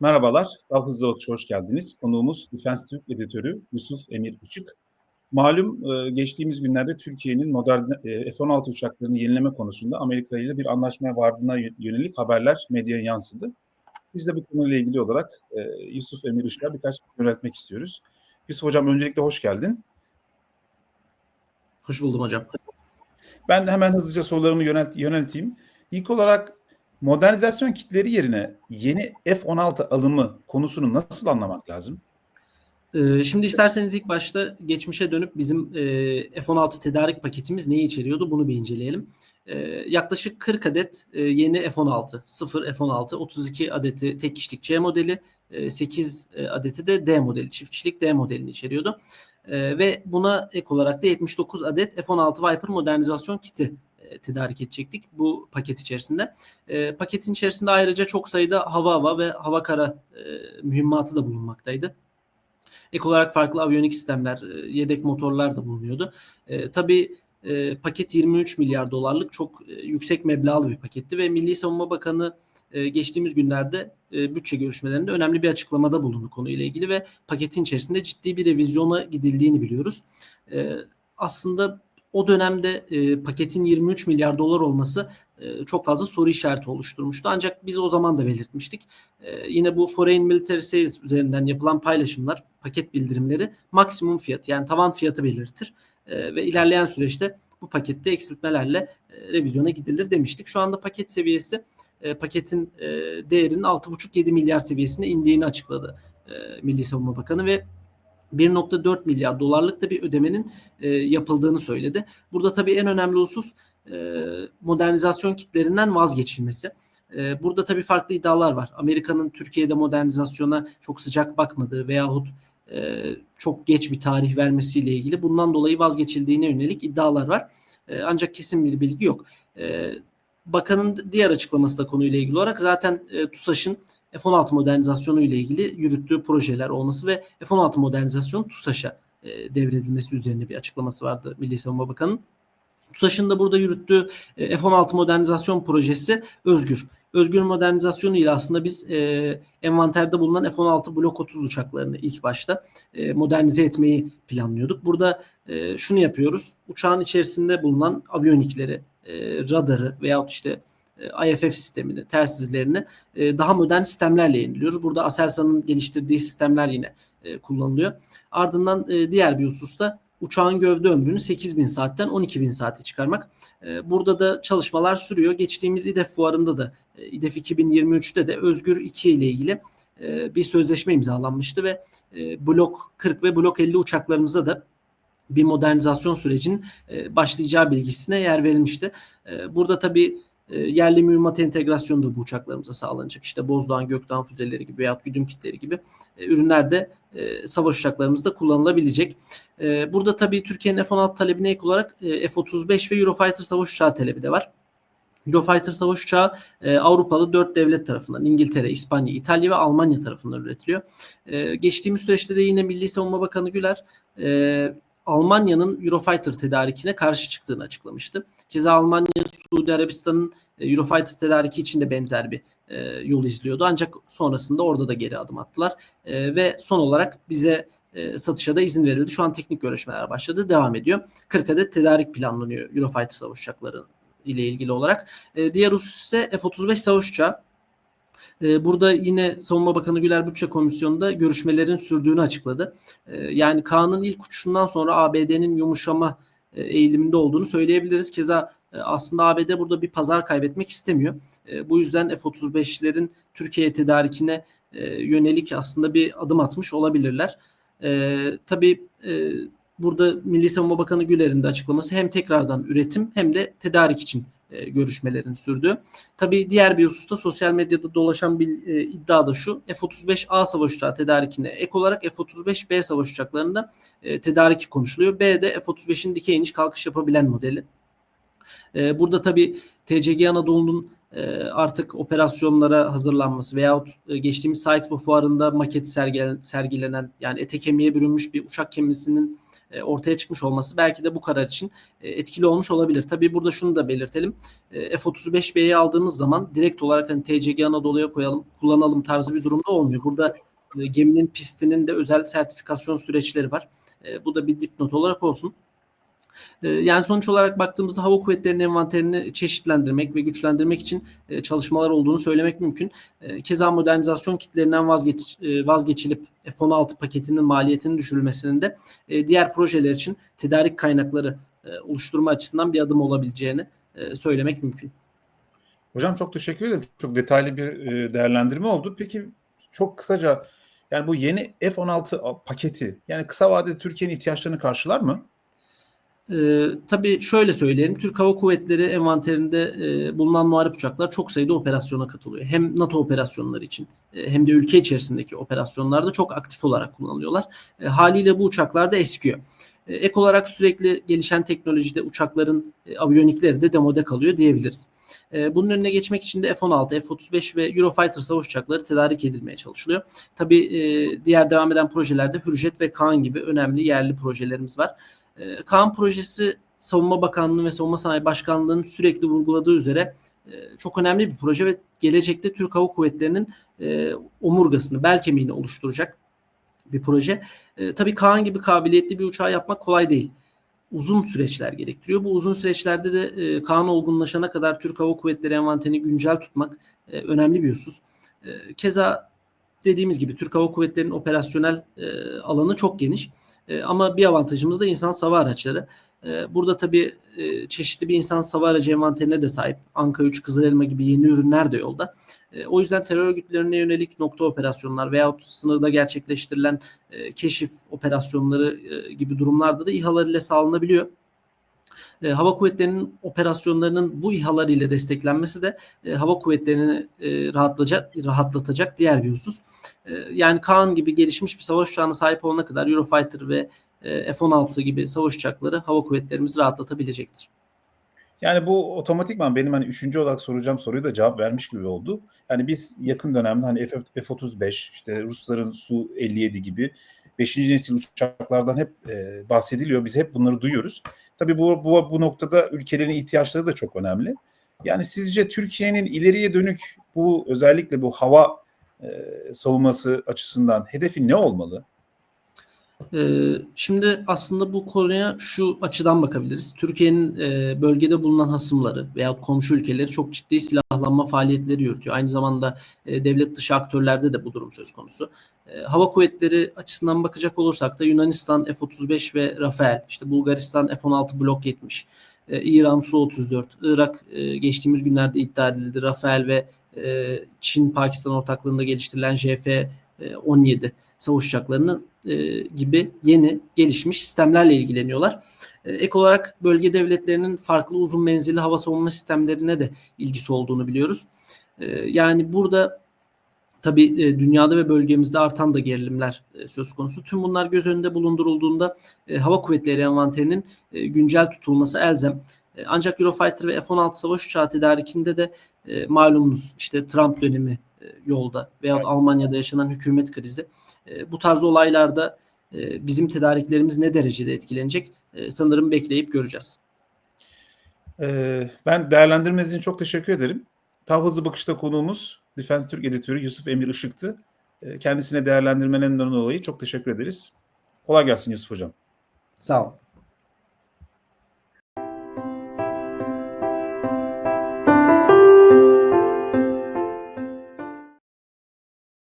Merhabalar, Daha Hızlı Bakış'a hoş geldiniz. Konuğumuz Defense Türk editörü Yusuf Emir Işık. Malum e, geçtiğimiz günlerde Türkiye'nin modern e, F-16 uçaklarını yenileme konusunda Amerika ile bir anlaşmaya vardığına yönelik haberler medyaya yansıdı. Biz de bu konuyla ilgili olarak e, Yusuf Emir Işık'a birkaç soru yöneltmek istiyoruz. Yusuf Hocam öncelikle hoş geldin. Hoş buldum hocam. Ben hemen hızlıca sorularımı yönelt, yönelteyim. İlk olarak modernizasyon kitleri yerine yeni F-16 alımı konusunu nasıl anlamak lazım? Ee, şimdi isterseniz ilk başta geçmişe dönüp bizim e, F-16 tedarik paketimiz neyi içeriyordu bunu bir inceleyelim. Ee, yaklaşık 40 adet e, yeni F-16, 0 F-16, 32 adeti tek kişilik C modeli, 8 e, adeti de D modeli, çift kişilik D modelini içeriyordu. Ee, ve buna ek olarak da 79 adet F-16 Viper modernizasyon kiti tedarik edecektik bu paket içerisinde. E, paketin içerisinde ayrıca çok sayıda hava hava ve hava kara e, mühimmatı da bulunmaktaydı. Ek olarak farklı aviyonik sistemler, e, yedek motorlar da bulunuyordu. E, tabii e, paket 23 milyar dolarlık çok e, yüksek meblağlı bir paketti ve Milli Savunma Bakanı e, geçtiğimiz günlerde e, bütçe görüşmelerinde önemli bir açıklamada bulundu konuyla ilgili ve paketin içerisinde ciddi bir revizyona gidildiğini biliyoruz. E, aslında o dönemde e, paketin 23 milyar dolar olması e, çok fazla soru işareti oluşturmuştu. Ancak biz o zaman da belirtmiştik. E, yine bu Foreign Military Sales üzerinden yapılan paylaşımlar, paket bildirimleri maksimum fiyat yani tavan fiyatı belirtir. E, ve ilerleyen süreçte bu pakette eksiltmelerle e, revizyona gidilir demiştik. Şu anda paket seviyesi e, paketin e, değerinin 6,5-7 milyar seviyesine indiğini açıkladı e, Milli Savunma Bakanı ve 1.4 milyar dolarlık da bir ödemenin e, yapıldığını söyledi. Burada tabii en önemli husus e, modernizasyon kitlerinden vazgeçilmesi. E, burada tabii farklı iddialar var. Amerika'nın Türkiye'de modernizasyona çok sıcak bakmadığı veyahut e, çok geç bir tarih vermesiyle ilgili bundan dolayı vazgeçildiğine yönelik iddialar var. E, ancak kesin bir bilgi yok. E, bakanın diğer açıklaması da konuyla ilgili olarak zaten e, TUSAŞ'ın F-16 modernizasyonu ile ilgili yürüttüğü projeler olması ve F-16 modernizasyonu TUSAŞ'a e, devredilmesi üzerine bir açıklaması vardı Milli Savunma Bakanı'nın. TUSAŞ'ın da burada yürüttüğü e, F-16 modernizasyon projesi Özgür. Özgür modernizasyonu ile aslında biz e, envanterde bulunan F-16 Blok 30 uçaklarını ilk başta e, modernize etmeyi planlıyorduk. Burada e, şunu yapıyoruz. Uçağın içerisinde bulunan aviyonikleri, e, radarı veyahut işte IFF sistemini, telsizlerini e, daha modern sistemlerle yeniliyoruz. Burada Aselsan'ın geliştirdiği sistemler yine e, kullanılıyor. Ardından diğer bir hususta uçağın gövde ömrünü 8000 saatten 12000 saate çıkarmak. Burada da çalışmalar sürüyor. Geçtiğimiz İDEF fuarında da İDEF 2023'te de Özgür 2 ile ilgili bir sözleşme imzalanmıştı ve Blok 40 ve Blok 50 uçaklarımıza da bir modernizasyon sürecinin başlayacağı bilgisine yer verilmişti. Burada tabii e, yerli mühimmat entegrasyonu da bu uçaklarımıza sağlanacak. İşte Bozdoğan, Gökdoğan füzeleri gibi veya güdüm kitleri gibi e, ürünler de e, savaş uçaklarımızda kullanılabilecek. E, burada tabii Türkiye'nin F-16 talebine ek olarak e, F-35 ve Eurofighter savaş uçağı talebi de var. Eurofighter savaş uçağı e, Avrupalı dört devlet tarafından İngiltere, İspanya, İtalya ve Almanya tarafından üretiliyor. E, geçtiğimiz süreçte de yine Milli Savunma Bakanı Güler e, Almanya'nın Eurofighter tedarikine karşı çıktığını açıklamıştı. Keza Almanya, Suudi Arabistan'ın e, Eurofighter tedariki için de benzer bir e, yol izliyordu. Ancak sonrasında orada da geri adım attılar. E, ve son olarak bize e, satışa da izin verildi. Şu an teknik görüşmeler başladı. Devam ediyor. 40 adet tedarik planlanıyor Eurofighter savaş uçakları ile ilgili olarak. E, diğer husus ise F-35 savaş uçağı. Ee, burada yine Savunma Bakanı Güler Bütçe Komisyonu'nda görüşmelerin sürdüğünü açıkladı. Ee, yani Kaan'ın ilk uçuşundan sonra ABD'nin yumuşama e, eğiliminde olduğunu söyleyebiliriz. Keza e, aslında ABD burada bir pazar kaybetmek istemiyor. E, bu yüzden F-35'lerin Türkiye tedarikine yönelik aslında bir adım atmış olabilirler. Tabii burada Milli Savunma Bakanı Güler'in de açıklaması hem tekrardan üretim hem de tedarik için e, görüşmelerin sürdü. Tabii diğer bir hususta sosyal medyada dolaşan bir e, iddia da şu. F-35A savaş uçağı tedarikine ek olarak F-35B savaş uçaklarında e, tedariki konuşuluyor. B de F-35'in dikey iniş kalkış yapabilen modeli. E, burada tabii TCG Anadolu'nun e, artık operasyonlara hazırlanması veyahut e, geçtiğimiz Sykes fuarında maket sergilenen yani ete kemiğe bürünmüş bir uçak gemisinin e, ortaya çıkmış olması belki de bu karar için e, etkili olmuş olabilir. Tabii burada şunu da belirtelim. E, F-35B'yi aldığımız zaman direkt olarak hani TCG Anadolu'ya koyalım, kullanalım tarzı bir durumda olmuyor. Burada geminin pistinin de özel sertifikasyon süreçleri var. Bu da bir dipnot olarak olsun. E, Yani sonuç olarak baktığımızda hava kuvvetlerinin envanterini çeşitlendirmek ve güçlendirmek için e, çalışmalar olduğunu söylemek mümkün. E, Keza modernizasyon kitlerinden vazgeç, e, vazgeçilip F-16 paketinin maliyetinin düşürülmesinin de e, diğer projeler için tedarik kaynakları oluşturma açısından bir adım olabileceğini söylemek mümkün. Hocam çok teşekkür ederim. Çok detaylı bir değerlendirme oldu. Peki çok kısaca yani bu yeni F-16 paketi yani kısa vadede Türkiye'nin ihtiyaçlarını karşılar mı? Ee, tabii şöyle söyleyelim. Türk Hava Kuvvetleri envanterinde e, bulunan muharip uçaklar çok sayıda operasyona katılıyor. Hem NATO operasyonları için e, hem de ülke içerisindeki operasyonlarda çok aktif olarak kullanılıyorlar. E, haliyle bu uçaklar da eskiyor. E, ek olarak sürekli gelişen teknolojide uçakların e, aviyonikleri de demode kalıyor diyebiliriz. E, bunun önüne geçmek için de F-16, F-35 ve Eurofighter savaş uçakları tedarik edilmeye çalışılıyor. Tabii e, diğer devam eden projelerde Hürjet ve Kaan gibi önemli yerli projelerimiz var. E, Kaan projesi Savunma Bakanlığı ve Savunma Sanayi Başkanlığı'nın sürekli vurguladığı üzere e, çok önemli bir proje ve gelecekte Türk Hava Kuvvetleri'nin e, omurgasını, bel kemiğini oluşturacak bir proje. E, tabii Kaan gibi kabiliyetli bir uçağı yapmak kolay değil. Uzun süreçler gerektiriyor. Bu uzun süreçlerde de Kaan olgunlaşana kadar Türk Hava Kuvvetleri envanterini güncel tutmak önemli bir husus. Keza dediğimiz gibi Türk Hava Kuvvetleri'nin operasyonel e, alanı çok geniş. E, ama bir avantajımız da insan hava araçları. E, burada tabii e, çeşitli bir insan hava aracı envanterine de sahip. Anka 3, Kızılelma gibi yeni ürünler de yolda. E, o yüzden terör örgütlerine yönelik nokta operasyonlar veyahut sınırda gerçekleştirilen e, keşif operasyonları e, gibi durumlarda da İHA'lar ile sağlanabiliyor. E, hava kuvvetlerinin operasyonlarının bu İHA'lar ile desteklenmesi de e, hava kuvvetlerini e, rahatlatacak, rahatlatacak diğer bir husus. E, yani Kaan gibi gelişmiş bir savaş uçağına sahip olana kadar Eurofighter ve e, F-16 gibi savaş uçakları hava kuvvetlerimizi rahatlatabilecektir. Yani bu otomatikman benim hani üçüncü olarak soracağım soruyu da cevap vermiş gibi oldu. Yani biz yakın dönemde hani F- F-35 işte Rusların Su-57 gibi 5. nesil uçaklardan hep e, bahsediliyor. Biz hep bunları duyuyoruz. Tabii bu, bu, bu noktada ülkelerin ihtiyaçları da çok önemli. Yani sizce Türkiye'nin ileriye dönük bu özellikle bu hava e, savunması açısından hedefi ne olmalı? Ee, şimdi aslında bu konuya şu açıdan bakabiliriz. Türkiye'nin e, bölgede bulunan hasımları veya komşu ülkeleri çok ciddi silahlanma faaliyetleri yürütüyor. Aynı zamanda e, devlet dışı aktörlerde de bu durum söz konusu. E, hava kuvvetleri açısından bakacak olursak da Yunanistan F-35 ve Rafael, işte Bulgaristan F-16 Blok 70, e, İran Su-34, Irak geçtiğimiz günlerde iddia edildi. Rafael ve Çin-Pakistan ortaklığında geliştirilen JF-17 savaş uçaklarının e, gibi yeni gelişmiş sistemlerle ilgileniyorlar. E, ek olarak bölge devletlerinin farklı uzun menzilli hava savunma sistemlerine de ilgisi olduğunu biliyoruz. E, yani burada tabii e, dünyada ve bölgemizde artan da gerilimler e, söz konusu. Tüm bunlar göz önünde bulundurulduğunda e, hava kuvvetleri envanterinin e, güncel tutulması elzem. E, ancak Eurofighter ve F-16 savaş uçağı tedarikinde de e, malumunuz işte Trump dönemi yolda veyahut Evet. Almanya'da yaşanan hükümet krizi. E, bu tarz olaylarda e, bizim tedariklerimiz ne derecede etkilenecek? E, sanırım bekleyip göreceğiz. Ben değerlendirmeniz için çok teşekkür ederim. Tav Hızlı Bakış'ta konuğumuz Defense Türk editörü Yusuf Emir Işık'tı. Kendisine değerlendirmelerinden dolayı çok teşekkür ederiz. Kolay gelsin Yusuf Hocam. Sağ olun.